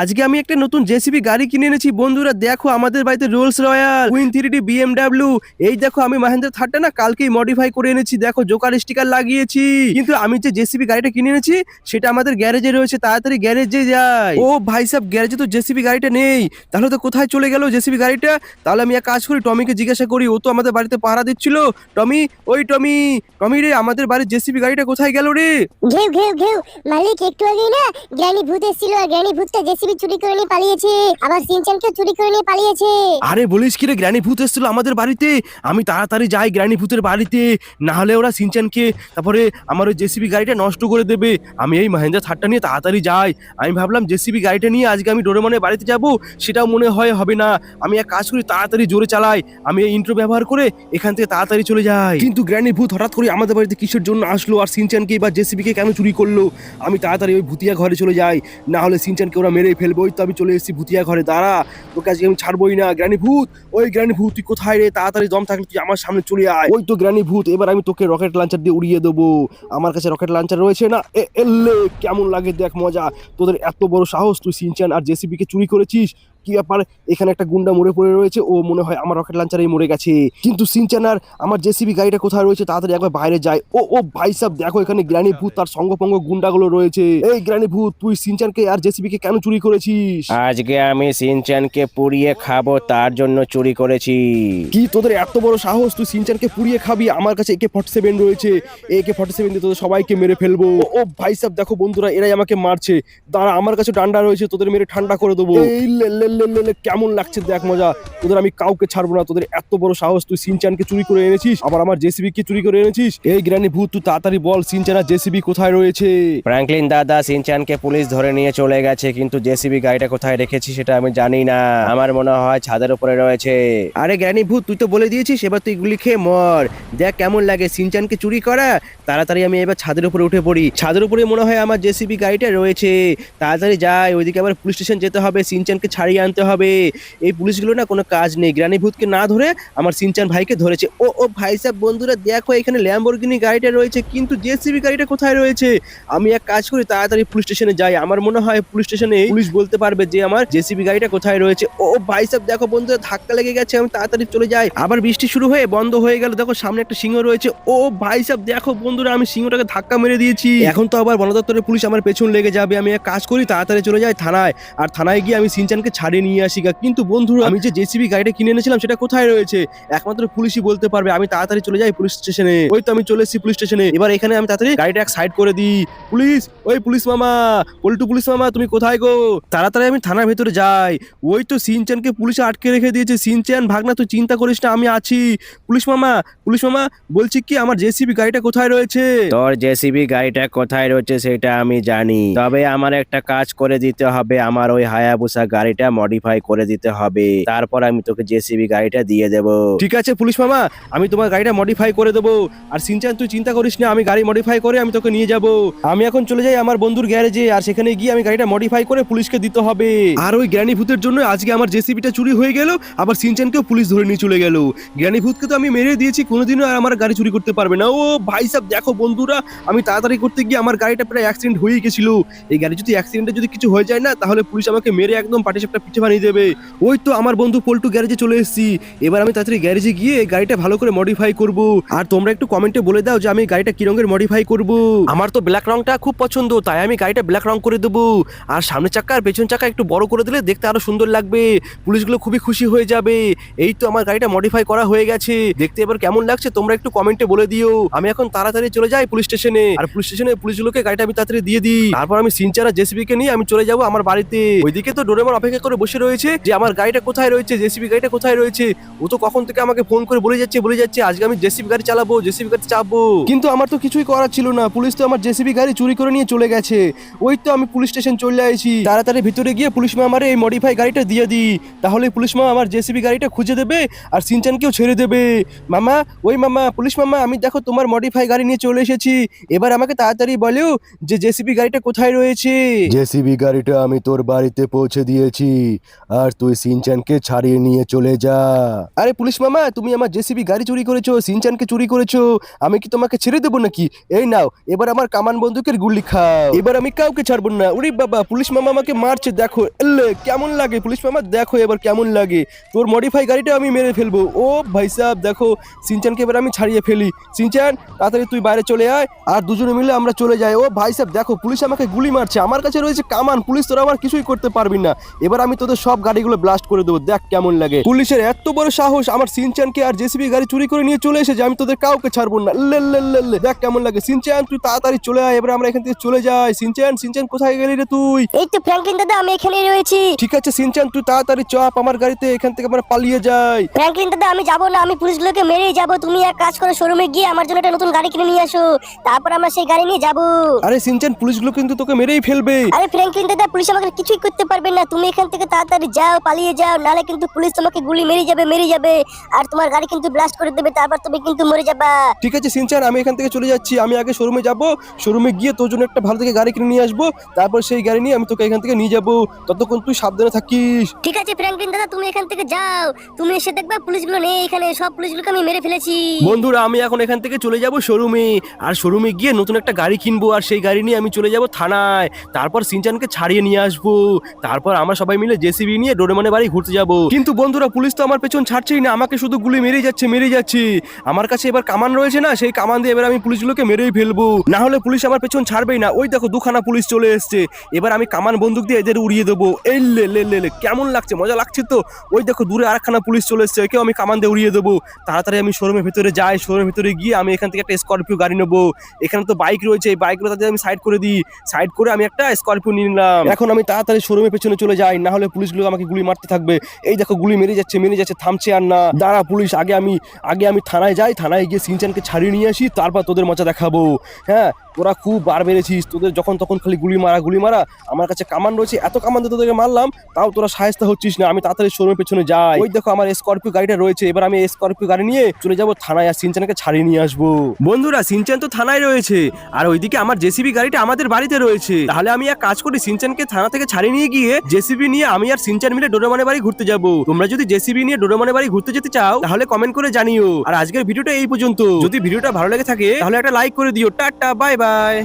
আজকে আমি একটা নতুন জেসিবি গাড়ি কিনে এনেছি। বন্ধুরা, দেখো আমাদের বাড়িতে রোলস রয়্যাল উইন থ্রি বিএমডাব্লিউ। এই দেখো আমি মাহেন্দ্র থারটা না কালকেই মডিফাই করে এনেছি। দেখো জোকার স্টিকার লাগিয়েছি। কিন্তু আমি যে জেসিবি গাড়িটা কিনে এনেছি, সেটা আমাদের গ্যারেজে রয়েছে। তাড়াতাড়ি গ্যারেজে যাই। ও ভাই সাহেব, গ্যারেজে তো জেসিবি গাড়িটা নেই। তাহলে তো কোথায় চলে গেল জেসিবি গাড়িটা? তাহলে আমি এক কাজ করি, টমিকে জিজ্ঞাসা করি। ও তো আমাদের বাড়িতে পাহারা দিচ্ছিল। টমি, ওই টমি টমি রে, আমাদের বাড়ির জেসিবি গাড়িটা কোথায় গেল রে? ঘেউ ঘেউ ঘেউ। মালিক, একটু আগেই না জ্ঞানী ভূত এসেছিল। আর জ্ঞানী ভূতটা জেসিবি চুরি করে নিয়ে পালিয়েছে। আবার সিনচানকে চুরি করে নিয়ে পালিয়েছে। আরে বলিস কি রে গ্র্যানি ভূত এসেছিল আমাদের বাড়িতে। আমি তাড়াতাড়ি যাই গ্র্যানি ভূতের বাড়িতে। না হলে ওরা সিনচানকে তারপরে আমার ওই জেসিবি গাড়িটা নষ্ট করে দেবে। আমি এই মাহেন্দ্রা থারটা নিয়ে তাড়াতাড়ি যাই। আমি ভাবলাম জেসিবি গাড়িটা নিয়ে আজকে আমি ডোরেমনের বাড়িতে যাব সেটাও মনে হয় হবে না। আমি এক কাজ করি তাড়াতাড়ি জোরে চালাই। আমি এই ইন্ট্রো ব্যবহার করে এখান থেকে তাড়াতাড়ি চলে যাই। কিন্তু গ্র্যানি ভূত হঠাৎ করে আমাদের বাড়িতে কিসের জন্য আসলো? আর সিনচানকে বা জেসিবিকে কেন চুরি করল? আমি তাড়াতাড়ি ওই ভুতিয়া ঘরে চলে যাই। না হলে সিনচানকে ওরা মেরেই ফেলবে, ওই তো আমি চলে এসেছি ভুতিয়া ঘরে, দাঁড়া, তোকে আজকে আমি ছাড়বোই না। গ্রানি ভূত, ওই গ্রানি ভূত, তুই কোথায় রে? তাড়াতাড়ি দম থাকলে তুই আমার সামনে চলে আয়। ওই তো গ্রানি ভূত, এবার আমি তোকে রকেট লাঞ্চার দিয়ে উড়িয়ে দেবো। আমার কাছে রকেট লাঞ্চার রয়েছে না? এ এল্লে কেমন লাগে দেখ মজা। তোদের এত বড় সাহস, তুই সিনচান আর জেসিবি কে চুরি করেছিস। কি ব্যাপার? এখানে একটা গুন্ডা মরে পড়ে রয়েছে ও মনে হয় আমার রকেট লঞ্চারেই মরে গেছে। কিন্তু সিনচান আর আমার জেসিবি গাড়িটা কোথায় রয়েছে তাড়াতাড়ি একবার বাইরে যায়। ও ও ভাই সাহেব দেখো এখানে গ্রানি ভূত তার সঙ্গপঙ্গ গুন্ডাগুলো রয়েছে। এই গ্রানি ভূত তুই সিনচানকে আর জেসিবি কে কেন চুরি করেছিস? আজকে আমি সিনচানকে পুড়িয়ে খাব তার জন্য চুরি করেছি। কি তোদের এত বড় সাহস? তুই সিনচানকে পুড়িয়ে খাবি আমার কাছে একে ফর্টি সেভেন রয়েছে। একে ফর্টি সেভেন দিয়ে তোদের সবাইকে মেরে ফেলব। ও, ভাই সাহেব দেখো বন্ধুরা এরাই আমাকে মারছে। দাঁড়া আমার কাছে ডান্ডা রয়েছে তোদের মেরে ঠান্ডা করে দেবো। এই লে, লে, লে, লে, লে, কেমন লাগছে দেখ মজা? তোদের আমি কাউকে ছাড়বো না তোদের এত বড় সাহস তুই সিনচানকে চুরি করে এনেছিস? আবার আমার জেসিবি কে চুরি করে এনেছিস? এই গ্রানি ভূত তুই তাড়াতাড়ি বল সিনচান আর জেসিবি কোথায় রয়েছে? ফ্র্যাঙ্কলিন দাদা সিনচানকে পুলিশ ধরে নিয়ে চলে গেছে কিন্তু জেসিবি গাড়িটা কোথায় রেখেছি সেটা আমি জানি না। আমার মনে হয় ছাদের উপরে রয়েছে। আরে গ্রানি ভূত তুই তো বলে দিয়েছিস এবার তুই গুলি খেয়ে মর। দেখ কেমন লাগে সিনচানকে চুরি করা। তাড়াতাড়ি আমি এবার ছাদের উপরে উঠে পড়ি। ছাদের উপরে মনে হয় আমার জেসিবি গাড়িটা রয়েছে। তাড়াতাড়ি যাই ওইদিকে আবার পুলিশ স্টেশন যেতে হবে সিনচানকে ছাড়িয়ে আনতে হবে। এই পুলিশগুলো না কোনো কাজ নেই। গ্রানি ভূতকে না ধরে আমার সিনচান ভাইকে ধরেছে। ও ও ভাই সাহেব, বন্ধুরা, দেখো এখানে ল্যাম্বরগিনি গাড়িটা রয়েছে, কিন্তু জেসিবি গাড়িটা কোথায় রয়েছে? আমি এক কাজ করি, তাড়াতাড়ি পুলিশ স্টেশনে যাই। আমার মনে হয় পুলিশ স্টেশনে পুলিশ বলতে পারবে যে আমার জেসিবি গাড়িটা কোথায় রয়েছে। ও ভাই সাহেব, দেখো বন্ধুরা, ধাক্কা লেগে গেছে, আমি তাড়াতাড়ি চলে যাই। আবার বৃষ্টি শুরু হয়ে বন্ধ হয়ে গেল। দেখো সামনে একটা সিংহ রয়েছে। ও ভাই সাহেব, দেখো বন্ধুরা, আমি সিংহটাকে ধাক্কা মেরে দিয়েছি। এখন তো আবার বন দপ্তরের পুলিশ আমার পেছন লেগে যাবে। আমি এক কাজ করি, তাড়াতাড়ি চলে যাই থানায়। আর থানায় গিয়ে আমি সিনচানকে ছাড়িয়ে নিয়ে আসি। কিন্তু বন্ধুরা, আমি যে জেসিবি গাড়িটা কিনে এনেছিলাম, সেটা কোথায় রয়েছে? একমাত্র পুলিশই বলতে পারবে। আমি তাড়াতাড়ি চলে যাই পুলিশ স্টেশনে। ওই তো আমি চলে এসেছি পুলিশ স্টেশনে। এবার এখানে আমি তাড়াতাড়ি গাড়িটা এক সাইড করে দিই। পুলিশ, ওই পুলিশ মামা, পল্টু পুলিশ মামা, তুমি কোথায় গো? তাড়াতাড়ি আমি থানার ভেতরে যাই। ওই তো সিনচানকে পুলিশে আটকে রেখে দিয়েছে। সিনচান ভাগনা, তুই চিন্তা করিস না, আমি আছি। পুলিশ মামা পুলিশ মামা, বলছি কি, আমার জেসিবি গাড়িটা কোথায় রয়েছে? তোর জেসিবি গাড়িটা কোথায় রয়েছে, সেটা আমি জানি। তবে আমার একটা কাজ করে দিতে হবে। আমার ওই হায়াবুসা গাড়িটা মডিফাই করে দিতে হবে। তারপর আমি তোকে জেসিবি গাড়িটা দিয়ে দেবো। ঠিক আছে পুলিশ মামা, আমি তোমার গাড়িটা মডিফাই করে দেবো। আর সিনচান, তুই চিন্তা করিস না, আমি গাড়ি মডিফাই করে আমি তোকে নিয়ে যাব। আমি এখন চলে যাই আমার বন্ধুর গ্যারেজে, আর সেখানে গিয়ে আমি গাড়িটা মডিফাই করে পুলিশকে দিতে হবে। আর ওই জ্ঞানী ভূতের জন্য আজকে আমার জেসিবিটা চুরি হয়ে গেল, আবার সিনচানকেও পুলিশ ধরে নিয়ে চলে গেল। জ্ঞানী ভূতকে তো আমি মেরে দিয়েছি, কোনোদিনও আর আমার গাড়ি চুরি করতে পারবে না। ও ভাই সাহেব দেখো বন্ধুরা, আমি তাড়াতাড়ি করতে গিয়ে আমার গাড়িটা প্রায় অ্যাক্সিডেন্ট হয়ে গেছিল। এই গাড়ি যদি অ্যাক্সিডেন্টে যদি কিছু হয়ে যায় না, তাহলে পুলিশ আমাকে মেরে একদম পাটি সাপটা পিঠে বানিয়ে দেবে। ওই তো আমার বন্ধু পল্টু গ্যারেজে চলে এসেছি। এবার আমি তাড়াতাড়ি গ্যারেজে গিয়ে গাড়িটা ভালো করে মডিফাই করব। আর তোমরা একটু কমেন্টে বলে দাও যে আমি গাড়িটা কি রঙের মডিফাই করব। আমার তো ব্ল্যাক রংটা খুব পছন্দ, তাই আমি গাড়িটা ব্ল্যাক রং করে দেবো। আর সামনের চাকা আর পেছন চাকা একটু বড় করে দিলে দেখতে আরও সুন্দর লাগবে। পুলিশগুলো খুবই খুশি হয়ে যাবে। এই তো আমার গাড়িটা মডিফাই করা হয়ে গেছে। দেখতে এবার কেমন লাগছে তোমরা একটু কমেন্টে বলে দিও। আমি এখন তাড়াতাড়ি চলে যাই পুলিশ স্টেশনে আর পুলিশ স্টেশনে পুলিশগুলোকে গাড়িটা আমি তাড়াতাড়ি দিয়ে দিই। তারপর আমি সিনচারা জেসিবি কে নিয়ে আমি চলে যাব আমার বাড়িতে। ওইদিকে তো ডোরেমন অপেক্ষা করে বসে রয়েছে যে আমার গাড়িটা কোথায় রয়েছে, জেসিবি গাড়িটা কোথায় রয়েছে? ও তো কখন থেকে আমাকে ফোন করে বলে যাচ্ছে বলে যাচ্ছে, আজকে আমি জেসিবি গাড়ি চালাবো, জেসিবি গাড়ি চাপবো। কিন্তু আমার তো কিছুই করার ছিল না। পুলিশ তো আমার জেসিবি গাড়ি চুরি করে নিয়ে চলে গেছে। ওই তো আমি পুলিশ স্টেশন চলে আসি তাড়াতাড়ি ভিতরে গিয়ে পুলিশ মা আমার এই মডিফাই গাড়িটা দিয়ে দিই। তাহলে পুলিশ মা আমার জেসিবি গাড়িটা খুঁজে দেবে আর সিনচানকেও ছেড়ে দেবে। মামা, ওই মামা, পুলিশ মামা, আমি দেখো তোমার মডিফাই গাড়ি নিয়ে চলে এসেছি। এবার আমাকে তাড়াতাড়ি বলো যে জেসিবি গাড়িটা কোথায় রয়েছে? জেসিবি গাড়িটা আমি তোর বাড়িতে পৌঁছে দিয়েছি। আর তুই সিনচানকে ছাড়িয়ে নিয়ে চলে যা। আরে পুলিশ মামা, তুমি আমার জেসিবি গাড়ি চুরি করেছ, সিনচানকে চুরি করেছ। আমি কি তোমাকে ছেড়ে দেবো নাকি? এই নাও, এবার আমার কামান বন্দুকের গুলি খাও। এবার আমি কাউকে ছাড়বো না। ওরে বাবা, পুলিশ মামা আমাকে মারছে, দেখো। এলে, কেমন লাগে? পুলিশ মামা, দেখো এবার কেমন লাগে। তোর মডিফাই গাড়িটা আমি মেরে ফেলব। ও ভাই সাহেব, দেখো, সিনচানকে এবার আমি ছাড়িয়ে ফেলি। সিনচান, তাড়াতাড়ি তুই বাইরে চলে আয়, আর দুজনে মিলে আমরা চলে যাই। ও ভাই সাহেব, দেখো, পুলিশ আমাকে গুলি মারছে। আমার কাছে রয়েছে কামান। পুলিশ তোরা আমার কিছুই করতে পারবি না। এবার আমি তোদের সব গাড়িগুলো ব্লাস্ট করে দেবো। দেখ কেমন লাগে। পুলিশের এত বড় সাহস আমার সিনচানকে আর জেসিবি গাড়ি চুরি করে নিয়ে চলে এসেছে আমি তোদের কাউকে ছাড়বো না। লে লে লে লে দেখ কেমন লাগে। সিনচান তুই তাড়াতাড়ি চলে আয় এবার আমরা এখান থেকে চলে যাই। সিনচান সিনচান কোথায় গেলি রে তুই? এই তো ফ্র্যাঙ্কলিন দাদা আমি এখানেই রয়েছি। ঠিক আছে সিনচান তুই তাড়াতাড়ি চাপ আমার গাড়িতে এখান থেকে আমরা পালিয়ে যাই। ফ্র্যাঙ্কলিন দাদা আমি যাব না আমি পুলিশগুলোকে মেরেই যাব। তুমি এক কাজ করো শোরুমে গিয়ে আমার জন্য একটা নতুন গাড়ি কিনে নিয়ে আসো। তারপর আমরা সেই গাড়ি নিয়ে যাব। আরে সিনচান পুলিশগুলো কিন্তু তোকে মেরেই ফেলবে। আরে ফ্র্যাঙ্কলিন দাদা পুলিশ আমাকে কিছুই করতে পারবে না। তুমি এখান থেকে তাড়াতাড়ি যাও পালিয়ে যাও নালে কিন্তু পুলিশ তোমাকে গুলি মেরে যাবে মেরে যাবে। আর তোমার গাড়ি কিন্তু ব্লাস্ট করে দেবে তারপর তুমি কিন্তু মরে যাবা। ঠিক আছে সিনচান আমি এখান থেকে চলে যাচ্ছি। আমি আগে শোরুমে যাব। শোরুমে গিয়ে তোর জন্য একটা ভালো থেকে গাড়ি কিনে নিয়ে আসব। তারপর সেই গাড়ি নিয়ে আমি তোকে এখান থেকে নিয়ে যাব। ততক্ষণ তুই সাবধানে থাকিস। ঠিক আছে ফ্র্যাঙ্কলিন দাদা তুমি এখান থেকে যাও। তুমি এসে দেখবে পুলিশগুলো নেই এখানে সব পুলিশগুলোকে আমি মেরে ফেলেছি। বন্ধুরা আমি এখন এখান থেকে চলে যাব শোরুমে আর শোরুমে গিয়ে নতুন একটা গাড়ি কিনবো। আর সেই গাড়ি নিয়ে আমি চলে যাব থানায়। তারপর সিনচানকে ছাড়িয়ে নিয়ে আসব। তারপর আমরা সবাই মিলে জেসিবি নিয়ে ডোরেমনে বাড়ি ঘুরতে যাব। কিন্তু বন্ধুরা, পুলিশ তো আমার পেছন ছাড়ছেই না। আমাকে শুধু গুলি মেরেই যাচ্ছে মেরেই যাচ্ছে। আমার কাছে এবার কামান রয়েছে না, সেই কামান দিয়ে এবার আমি পুলিশগুলোকে মেরেই ফেলব। না হলে পুলিশ আমার পেছন ছাড়বেই না। ওই দেখো, দুখানা পুলিশ চলে এসছে। এবার আমি কামান বন্দুক দিয়ে এদের উড়িয়ে দেবো। এই লে লে লে কেমন লাগছে? মজা লাগছে তো? ওই দেখো, দূরে আরেকখানা পুলিশ চলে এসছে। একেও আমি কামান দিয়ে উড়িয়ে দেবো। তাড়াতাড়ি আমি শোরুমের ভিতরে যাই। শোরুমের ভিতরে গিয়ে আমি এখান থেকে একটা স্করপিও গাড়ি নেব। এখানে তো বাইক রয়েছে। এই বাইকগুলো তাদের আমি সাইড করে দিই। সাইড করে আমি একটা স্করপিও নিয়ে নিলাম। এখন আমি তাড়াতাড়ি শোরুমের পেছনে চলে যাই। না হলে পুলিশগুলো আমাকে গুলি মারতে থাকবে। এই দেখো গুলি মেরে যাচ্ছে মেরে যাচ্ছে, থামছে আর না। দাঁড়া পুলিশ, আগে আমি আগে আমি থানায় যাই, থানায় গিয়ে সিনচানকে ছাড়িয়ে নিয়ে আসি, তারপর তোদের মজা দেখাবো। হ্যাঁ? তোরা খুব বার বেড়েছিস তোদের যখন তখন খালি গুলি মারা গুলি মারা, আমার কাছে কামান রয়েছে, এত কামান দিয়ে তোদেরকে মারলাম, তাও তোরা সাহেস্তা হচ্ছিস না, আমি তাড়াতাড়ি শোরুমের পেছনে যাই। ওই দেখো আমার স্করপিও গাড়িটা রয়েছে, এবার আমি স্করপিও গাড়ি নিয়ে চলে যাব থানায় আর সিনচানকে ছাড়িয়ে নিয়ে আসব। বন্ধুরা, সিনচান তো থানায় রয়েছে, আর ওইদিকে আমার জেসিবি গাড়িটা আমাদের বাড়িতে রয়েছে। তাহলে আমি এক কাজ করি, সিনচানকে থানা থেকে ছাড়িয়ে নিয়ে গিয়ে জেসিবি নিয়ে আমি আর সিনচান মিলে ডোরেমনের বাড়ি ঘুরতে যাব। তোমরা যদি জেসিবি নিয়ে ডোরেমনের বাড়ি ঘুরতে যেতে চাও, তাহলে কমেন্ট করে জানিও। আর আজকের ভিডিওটা এই পর্যন্ত। যদি ভিডিওটা ভালো লেগে থাকে, তাহলে একটা লাইক করে দিও। Tata bye bye.